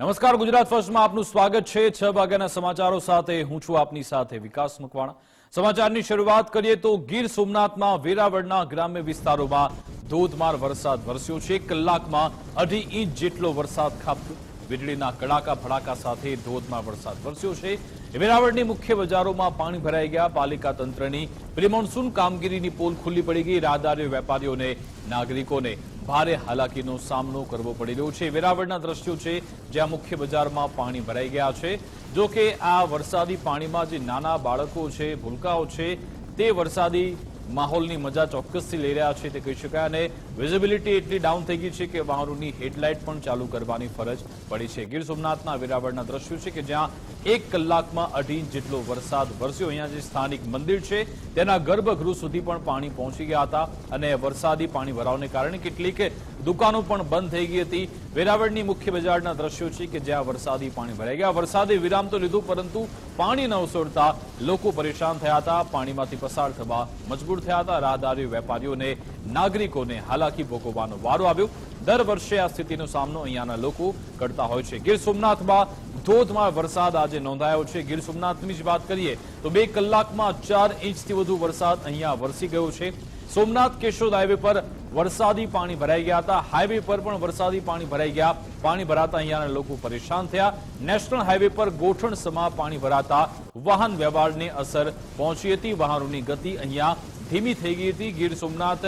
નમસ્કાર, ગુજરાત ફર્સ્ટમાં આપનું સ્વાગત છે. છ વાગ્યાના સમાચારો સાથે હું છું આપની સાથે વિકાસ મકવાણા. સમાચારની શરૂઆત કરીએ તો ગીર સોમનાથમાં વેરાવળના ગ્રામ્ય વિસ્તારોમાં ધોધમાર વરસાદ વરસ્યો છે. કલાકમાં અઢી ઇંચ જેટલો વરસાદ ખાબક્યો. વીજળીના કડાકા ફડાકા સાથે ધોધમાર વરસાદ વરસ્યો છે. વેરાવળની મુખ્ય બજારોમાં પાણી ભરાઈ ગયા. પાલિકા તંત્રની પ્રિમોન્સૂન કામગીરીની પોલ ખુલ્લી પડી ગઈ. રાહદારીઓ વેપારીઓને, નાગરિકોને ભારે હાલાકીનો સામનો કરવો પડી રહ્યો છે. વેરાવળના દ્રશ્યો છે, જ્યાં મુખ્ય બજારમાં પાણી ભરાઈ ગયા છે. જો કે આ વરસાદી પાણીમાં જે નાના બાળકો છે, ભૂલકાઓ છે, તે વરસાદી માહોલની મજા ચોક્કસથી લઈ રહ્યા છે તે કહી શકાય અને વિઝિબિલિટી એટલી ડાઉન થઈ ગઈ છે કે વાહનોની હેડલાઇટ પણ ચાલુ કરવાની ફરજ પડી છે. ગીર સોમનાથના વેરાવળના દ્રશ્યો છે કે જ્યાં એક કલાકમાં અઢી ઇંચ જેટલો વરસાદ વરસ્યો. અહીંયા જે સ્થાનિક મંદિર છે, તેના ગર્ભગૃહ સુધી પણ પાણી પહોંચી ગયા હતા અને વરસાદી પાણી ભરાવને કારણે કેટલીક દુકાનો પણ બંધ થઈ ગઈ હતી. વેરાવળની મુખ્ય બજારના દ્રશ્યો છે કે જ્યાં વરસાદી પાણી ભરાઈ ગયા. વરસાદે વિરામ તો લીધું, પરંતુ પાણી ન ઓસરતા લોકો પરેશાન થયા હતા. પાણીમાંથી પસાર થવા મજબૂર થયા હતા. રાહદારી વેપારીઓને, નાગરિકોને હાલાકી ભોગવવાનો વારો આવ્યો. દર વર્ષે આ સ્થિતિનો સામનો અહીંયાના લોકો કરતા હોય છે. ગીર સોમનાથમાં ધોધમાર વરસાદ આજે નોંધાયો છે. ગીર સોમનાથની જ વાત કરીએ તો બે કલાકમાં ચાર ઇંચથી વધુ વરસાદ અહીંયા વરસી ગયો છે. સોમનાથ કેશોદ હાઈવે પર વરસાદી પાણી ભરાઈ ગયા હતા. હાઈવે પર પણ વરસાદી પાણી ભરાઈ ગયા. પાણી ભરાતા અહીંયાના લોકો પરેશાન થયા. નેશનલ હાઈવે પર ગોઠણ સમા પાણી ભરાતા વાહન વ્યવહારને અસર પહોંચી હતી. વાહનોની ગતિ અહીંયા ધીમી થઈ ગઈ હતી. ગીર સોમનાથ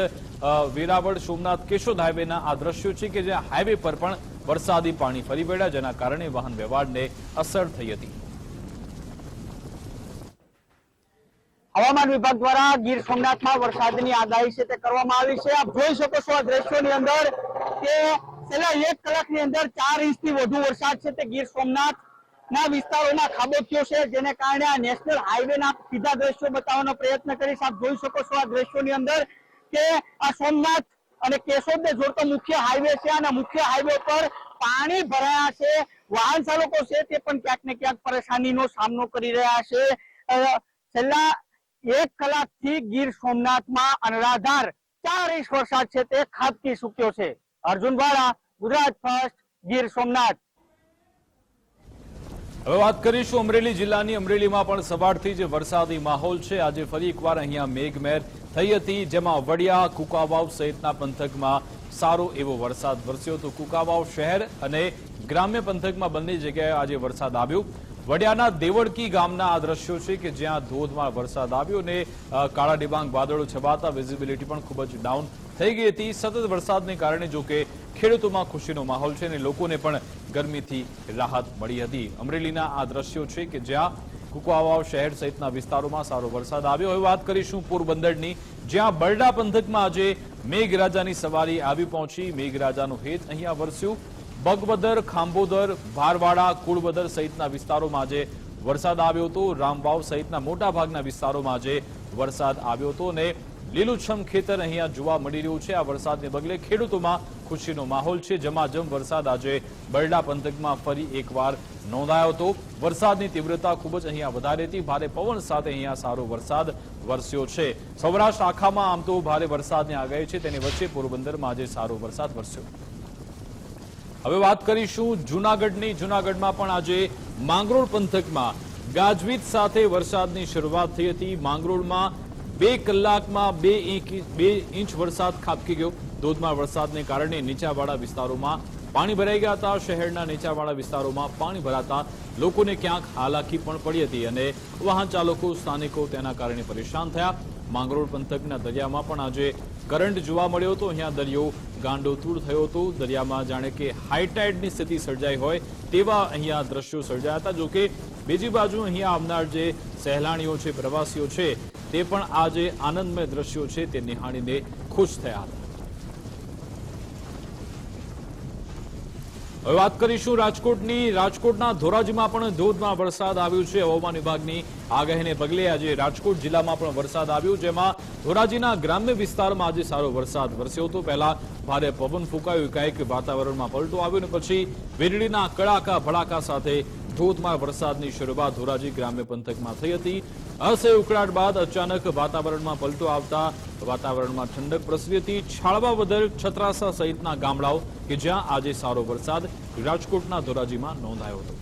વેરાવળ, સોમનાથ, કેશોદ હાઈવેના આ દ્રશ્યો છે કે જ્યાં હાઈવે પર પણ વરસાદી પાણી ફરી વળ્યા, જેના કારણે વાહન વ્યવહારને અસર થઈ હતી. હવામાન વિભાગ દ્વારા ગીર સોમનાથમાં વરસાદની આગાહી છે તે કરવામાં આવી છે. આપ જોઈ શકો છો આ દ્રશ્યોની અંદર કે છેલ્લા એક કલાકની અંદર ચાર ઇંચથી વધુ વરસાદ છે તે ગીર સોમનાથ ના વિસ્તારોના ખાબોચિયો છે, જેને કારણે આ નેશનલ હાઈવેના સીધા દ્રશ્યો બતાવવાનો પ્રયત્ન કરીશ. આપ જોઈ શકો છો આ દ્રશ્યોની અંદર કે આ સોમનાથ અને કેશોદને જોડતો મુખ્ય હાઈવે છે અને મુખ્ય હાઈવે પર પાણી ભરાયા છે. વાહન ચાલકો છે તે પણ ક્યાંક ને ક્યાંક પરેશાનીનો સામનો કરી રહ્યા છે. છેલ્લા એક કલાકથી ગીર સોમનાથમાં અનરાધાર ચાર ઇંચ વરસાદ છે તે ખાબકી ચૂક્યો છે. અર્જુન વાળા, ગુજરાત ફર્સ્ટ, ગીર સોમનાથ. હવે વાત કરીશું અમરેલી જિલ્લાની. અમરેલીમાં પણ સવારથી જે વરસાદી માહોલ છે. આજે ફરી એકવાર અહીંયા મેઘમહેર થઈ હતી, જેમાં વડિયા, કુકાવાવ સહિતના પંથકમાં સારો એવો વરસાદ વરસ્યો હતો. કુકાવાવ શહેર અને ગ્રામ્ય પંથકમાં બંને જગ્યાએ આજે વરસાદ આવ્યો. વડિયાના દેવળકી ગામના આ દ્રશ્યો છે કે જ્યાં ધોધમાર વરસાદ આવ્યો અને કાળા ડિબાંગ વાદળો છવાતા વિઝિબિલિટી પણ ખૂબ જ ડાઉન થઈ ગઈ હતી. સતત વરસાદને કારણે જો કે ખેડૂતોમાં ખુશીનો માહોલ છે અને લોકોને પણ ગરમીથી રાહત મળી હતી. અમરેલીના આ દ્રશ્યો છે કે જ્યાં કુકવાવાવ શહેર સહિતના વિસ્તારોમાં સારો વરસાદ આવ્યો. હવે વાત કરીશું પોરબંદરની, જ્યાં બરડા પંથકમાં આજે મેઘરાજાની સવારી આવી પહોંચી. મેઘરાજાનું હેત અહીંયા વરસ્યું. બગવદર, ખાંભોદર, ભારવાડા, કુળવદર સહિતના વિસ્તારોમાં આજે વરસાદ આવ્યો હતો. રામવાવ સહિતના મોટાભાગના વિસ્તારોમાં આજે વરસાદ આવ્યો હતો અને લીલુંછમ ખેતર અહીંયા જોવા મળી રહ્યું છે. આ વરસાદને પગલે ખેડૂતોમાં ખુશીનો માહોલ છે. જમાજમ વરસાદ આજે બરડા પંથકમાં ફરી એકવાર નોંધાયો હતો. વરસાદની તીવ્રતા ખૂબ જ અહીંયા વધારે હતી. ભારે પવન સાથે અહીંયા સારો વરસાદ વરસ્યો છે. સૌરાષ્ટ્ર આખામાં આમ તો ભારે વરસાદની આગાહી છે. તેની વચ્ચે પોરબંદરમાં આજે સારો વરસાદ વરસ્યો. હવે વાત કરીશું જૂનાગઢની. જૂનાગઢમાં પણ આજે માંગરોળ પંથકમાં ગાજવીજ સાથે વરસાદની શરૂઆત થઈ હતી. માંગરોળમાં બે કલાકમાં બે બે ઇંચ વરસાદ ખાબકી ગયો. ધોધમાર વરસાદને કારણે નીચાવાળા વિસ્તારોમાં પાણી ભરાઈ ગયા હતા. શહેરના નીચાવાળા વિસ્તારોમાં પાણી ભરાતા લોકોને ક્યાંક હાલાકી પણ પડી હતી અને વાહન ચાલકો, સ્થાનિકો તેના કારણે પરેશાન થયા. માંગરોળ પંથકના દરિયામાં પણ આજે કરંટ જોવા મળ્યો હતો. અહીંયા દરિયો ગાંડોતૂર થયો હતો. દરિયામાં જાણે કે હાઈટાઇડની સ્થિતિ સર્જાઈ હોય તેવા અહીંયા દ્રશ્યો સર્જાયા હતા. જોકે, બીજી બાજુ અહીંયા આવનાર જે સહેલાણીઓ છે, પ્રવાસીઓ છે તે પણ આ જે આનંદમય દ્રશ્યો છે, તે નિહાળીને ખુશ થયા હતા. હવે વાત કરીશું રાજકોટની. રાજકોટના ધોરાજીમાં પણ ધોધમાં વરસાદ આવ્યો છે. હવામાન વિભાગની આગાહીને પગલે આજે રાજકોટ જિલ્લામાં પણ વરસાદ આવ્યો. જેમાં ધોરાજીના ગ્રામ્ય વિસ્તારમાં આજે સારો વરસાદ વરસ્યો હતો. પહેલા ભારે પવન ફૂંકાયો. એકાએક વાતાવરણમાં પલટો આવ્યો અને પછી વીજળીના કડાકા ભડાકા સાથે ધોધમાર વરસાદની શરૂઆત ધોરાજી ગ્રામ્ય પંથકમાં થઈ હતી. અસહ્ય ઉકળાટ બાદ અચાનક વાતાવરણમાં પલટો આવતા વાતાવરણમાં ઠંડક પ્રસરી હતી. છાળવાવદર છત્રાસા સહિતના ગામડાઓ કે જ્યાં આજે સારો વરસાદ, રાજકોટના ધોરાજીમાં નોંધાયો હતો.